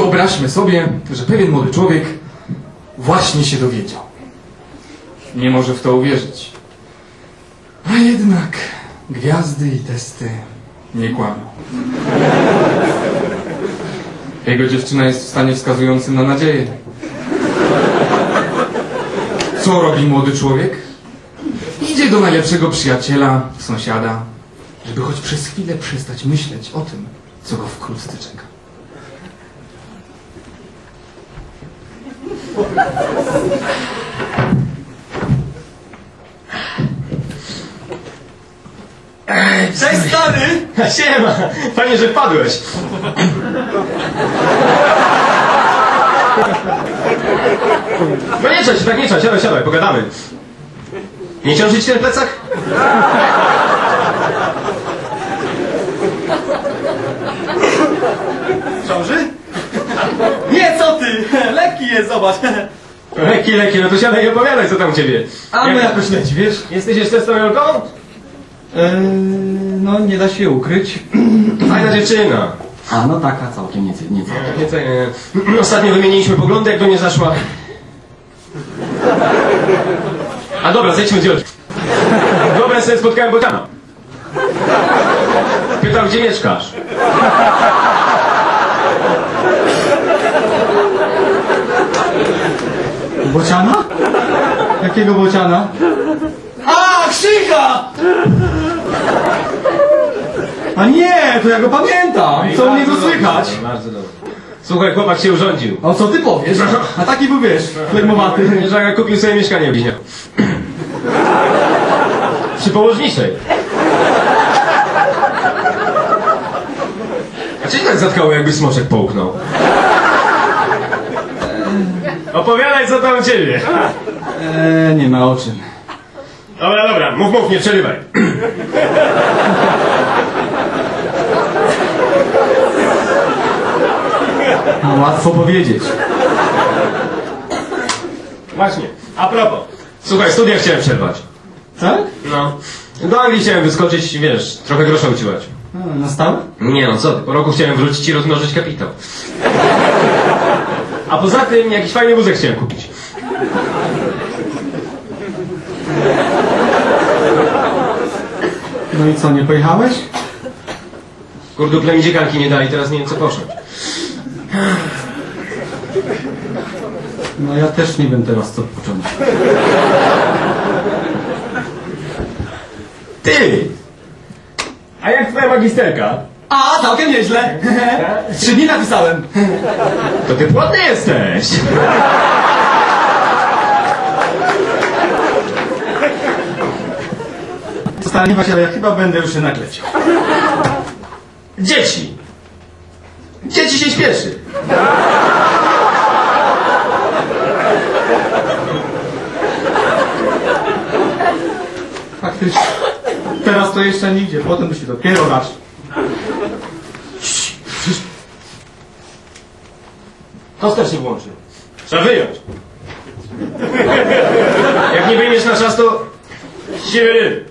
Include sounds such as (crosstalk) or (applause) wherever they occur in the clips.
Wyobraźmy sobie, że pewien młody człowiek właśnie się dowiedział. Nie może w to uwierzyć. A jednak gwiazdy i testy nie kłamią. Jego dziewczyna jest w stanie wskazującym na nadzieję. Co robi młody człowiek? Idzie do najlepszego przyjaciela, sąsiada, żeby choć przez chwilę przestać myśleć o tym, co go wkrótce czeka. Cześć stary! Siema! Fajnie, że wpadłeś. No nie się, tak nie trzeba, siadaj, siadaj, pogadamy. Nie ciąży ci ten plecak? Ciąży? Nie, co ty! Lekki jest, zobacz. (laughs) Leki, leki, no to siadaj i opowiadaj, co tam u ciebie. A no jakoś leci, wiesz? Jesteś jeszcze z tą Jolką? Eee, no, nie da się ukryć. (clears throat) Fajna dziewczyna. A, no taka całkiem nieco. nieco. Nie. (clears throat) Ostatnio wymieniliśmy poglądy, jak do nie zaszła. A dobra, zejdźmy z Jolki. Wyobraź sobie, spotkałem Bociana. Pytał, gdzie mieszkasz. Bociana? Jakiego bociana? A, Krzycha! A nie, to ja go pamiętam. Co u niego słychać? dobrze, Bardzo dobrze. Słuchaj, chłopak się urządził. A co ty powiesz? A taki był, wiesz, flegmowaty. Żaga kupił sobie mieszkanie w Bliźniaku. Przy położniczej. A czy tak zatkało, jakby smoczek połknął? Opowiadaj, co tam u ciebie. Eee, nie ma o czym. Dobra, dobra, mów, mów, nie przerywaj. No, łatwo powiedzieć. Właśnie, a propos. Słuchaj, studia chciałem przerwać. Tak? No. Do Anglii chciałem wyskoczyć, wiesz, trochę grosza uciłać. A, na stałe? Nie no, co ty, po roku chciałem wrócić i rozmnożyć kapitał. A poza tym jakiś fajny wózek chciałem kupić. No i co, nie pojechałeś? Kurduple mi dziekanki nie dali, teraz nie wiem co poszedł. No ja też nie wiem teraz co począć. Ty! A jak twoja magisterka? A, całkiem nieźle. Trzy dni napisałem. To ty płodny jesteś! Właśnie, ale ja chyba będę już się nakleciał. Dzieci! Dzieci się śpieszy! Faktycznie. Teraz to jeszcze nigdzie, potem to się dopiero raczy. To też się włączy. Trzeba wyjąć. Jak nie wyjmiesz na czas, to ryby.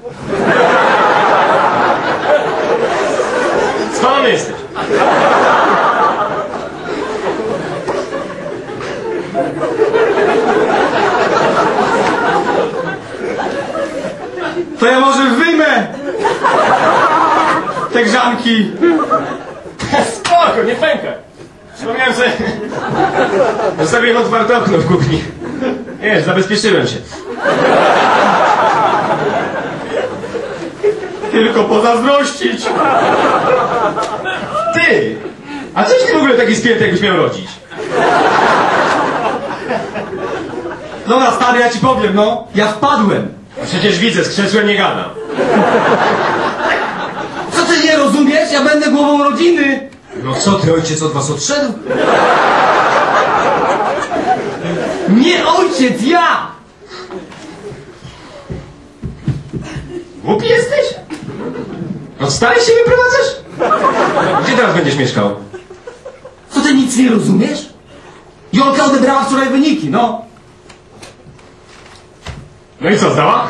Spalony jesteś. To ja może wyjmę grzanki. Spoko, nie pękaj. Przypomniałem sobie... Zostawiłem otwarte okno w kuchni. Wiesz, zabezpieczyłem się. Tylko pozazdrościć. Ty! A coś ty w ogóle taki spięty, jakbyś miał rodzić? Dobra, stary, ja ci powiem, no. Ja wpadłem. Przecież widzę, z krzesłem nie gadam. Co ty nie rozumiesz? Ja będę głową rodziny. No co ty, ojciec od was odszedł? Nie ojciec, ja! Głupi jesteś? Od starej się wyprowadzasz? Gdzie teraz będziesz mieszkał? Co ty nic nie rozumiesz? Jolka odebrała wczoraj wyniki, no. No i co, zdała?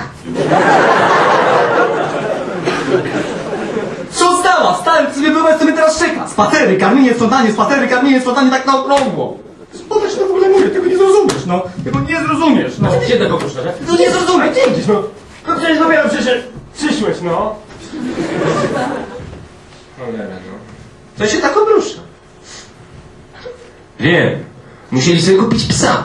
Ty sobie co mnie teraz czeka. Spacery, karmienie, sprzątanie, spacery, karmienie, sprzątanie, tak na okrągło. Po co to w ogóle mówię? Tego nie zrozumiesz, no. Tego nie zrozumiesz, no. Gdzie tego puszczasz? To nie zrozumiesz. Gdzie idziesz, no? No przecież dopiero przyszedł, przyszłeś, no. Cholera, no. Co się tak obrusza? Wiem. Musieli sobie kupić psa.